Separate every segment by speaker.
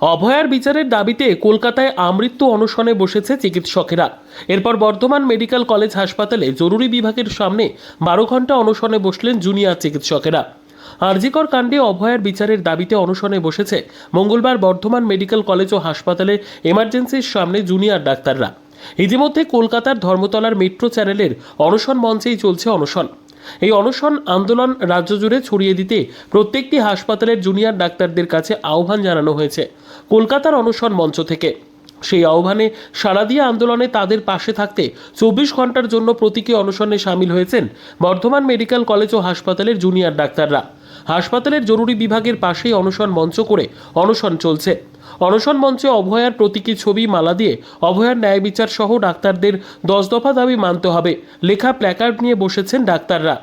Speaker 1: অভয়ার বিচারের দাবিতে কলকাতায় আমৃত্যু অনশনে বসেছে চিকিৎসকেরা। এরপর বর্ধমান মেডিকেল কলেজ হাসপাতালে জরুরি বিভাগের সামনে বারো ঘণ্টা অনশনে বসলেন জুনিয়র চিকিৎসকেরা। আরজিকর কাণ্ডে অভয়ার বিচারের দাবিতে অনশনে বসেছে মঙ্গলবার বর্ধমান মেডিকেল কলেজ ও হাসপাতালে এমার্জেন্সির সামনে জুনিয়র ডাক্তাররা। ইতিমধ্যে কলকাতার ধর্মতলার মেট্রো চ্যানেলের অনশন মঞ্চেই চলছে অনশন। এই অনশন আন্দোলন রাজ্য জুড়ে ছড়িয়ে দিতে প্রত্যেকটি হাসপাতালের জুনিয়র ডাক্তারদের কাছে আহ্বান জানানো হয়েছে। কলকাতার অনশন মঞ্চ থেকে। সেই আহ্বানে সাড়া দিয়ে আন্দোলনে তাদের পাশে থাকতে চব্বিশ ঘণ্টার জন্য প্রতীকী অনশনে সামিল হয়েছেন বর্ধমান মেডিকেল কলেজ ও হাসপাতালের জুনিয়র ডাক্তাররা। হাসপাতালের জরুরি বিভাগের পাশেই অনশন মঞ্চ করে অনশন চলছে। অনশন মঞ্চে অভয়ার প্রতীকী ছবি, মালা দিয়ে অভয়ার ন্যায় বিচার সহ ডাক্তারদের দশ দফা দাবি মানতে হবে। লেখা প্ল্যাকার্ড নিয়ে বসেছেন ডাক্তাররা।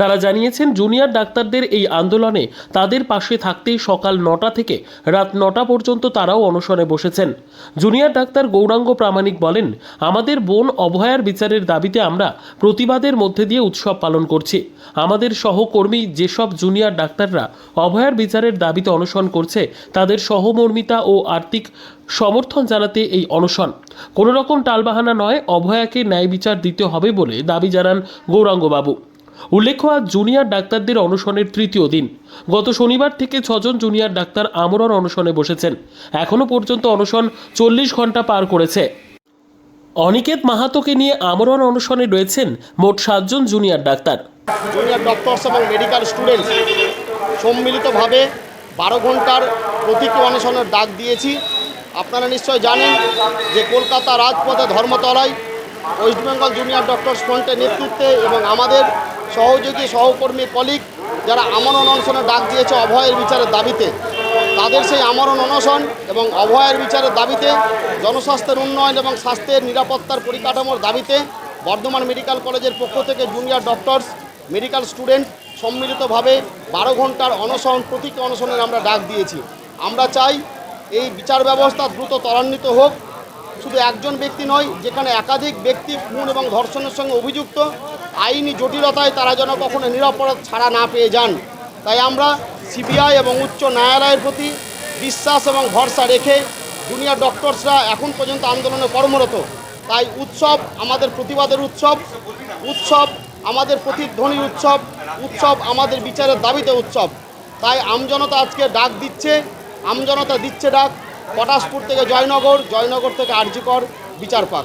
Speaker 1: তারা জানিয়েছেন জুনিয়র ডাক্তারদের এই আন্দোলনে তাদের পাশে থাকতেই সকাল নটা থেকে রাত নটা পর্যন্ত তারাও অনশনে বসেছেন। জুনিয়র ডাক্তার গৌরাঙ্গ প্রামাণিক বলেন, আমাদের বোন অভয়ার বিচারের দাবিতে আমরা প্রতিবাদের মধ্যে দিয়ে উৎসব পালন করছি। আমাদের সহকর্মী যেসব জুনিয়র ডাক্তাররা অভয়ার বিচারের দাবিতে অনশন করছে, তাদের সহমর্মিতা ও আর্থিক সমর্থন জানাতে এই অনশন। কোনো রকম টালবাহানা নয়, অভয়াকে ন্যায় বিচার দিতে হবে বলে দাবি জানান গৌরাঙ্গবাবু। উল্লেখ্য, আজ জুনিয়র ডাক্তারদের অনশনের তৃতীয় দিন। গত শনিবার থেকে ছজন জুনিয়র ডাক্তার আমরণ অনশনে বসেছেন। এখনও পর্যন্ত অনশন চল্লিশ ঘণ্টা পার করেছে। অনিকেত মাহাতোকে নিয়ে আমরণ অনশনে রয়েছেন মোট সাতজন জুনিয়র ডাক্তার।
Speaker 2: জুনিয়র ডক্টরস এবং মেডিকেল স্টুডেন্টস সম্মিলিতভাবে বারো ঘণ্টার প্রতীকী অনশনের ডাক দিয়েছি। আপনারা নিশ্চয় জানেন যে কলকাতা রাজপথে ধর্মতলায় ওয়েস্ট বেঙ্গল জুনিয়র ডক্টরস ফ্রন্টের নেতৃত্বে এবং আমাদের সহযোগী সহকর্মী কলিগ যারা আমরণ অনশনের ডাক দিয়েছে অভয়ের বিচারের দাবিতে, তাদের সেই আমরণ অনশন এবং অভয়ের বিচারের দাবিতে, জনস্বাস্থ্যের উন্নয়ন এবং স্বাস্থ্যের নিরাপত্তার পরিকাঠামোর দাবিতে বর্ধমান মেডিকেল কলেজের পক্ষ থেকে জুনিয়র ডক্টরস মেডিকেল স্টুডেন্ট সম্মিলিতভাবে বারো ঘণ্টার অনশন, প্রতীকী অনশনের আমরা ডাক দিয়েছি। আমরা চাই এই বিচার ব্যবস্থা দ্রুত ত্বরান্বিত হোক। শুধু একজন ব্যক্তি নয়, যেখানে একাধিক ব্যক্তি খুন এবং ধর্ষণের সঙ্গে অভিযুক্ত আইনি জটিলতায় তারা যেন কখনো নিরাপরাধ ছাড়া না পেয়ে যান। তাই আমরা সিবিআই এবং উচ্চ ন্যায়ালয়ের প্রতি বিশ্বাস এবং ভরসা রেখে জুনিয়র ডক্টরসরা এখন পর্যন্ত আন্দোলনে কর্মরত। তাই উৎসব আমাদের প্রতিবাদের উৎসব উৎসব আমাদের প্রতিধ্বনির উৎসব উৎসব আমাদের বিচারের দাবিতে উৎসব। তাই আমজনতা আজকে ডাক দিচ্ছে, আমজনতা দিচ্ছে ডাক। পটাশপুর থেকে জয়নগর জয়নগর থেকে আরজিকর বিচার পাক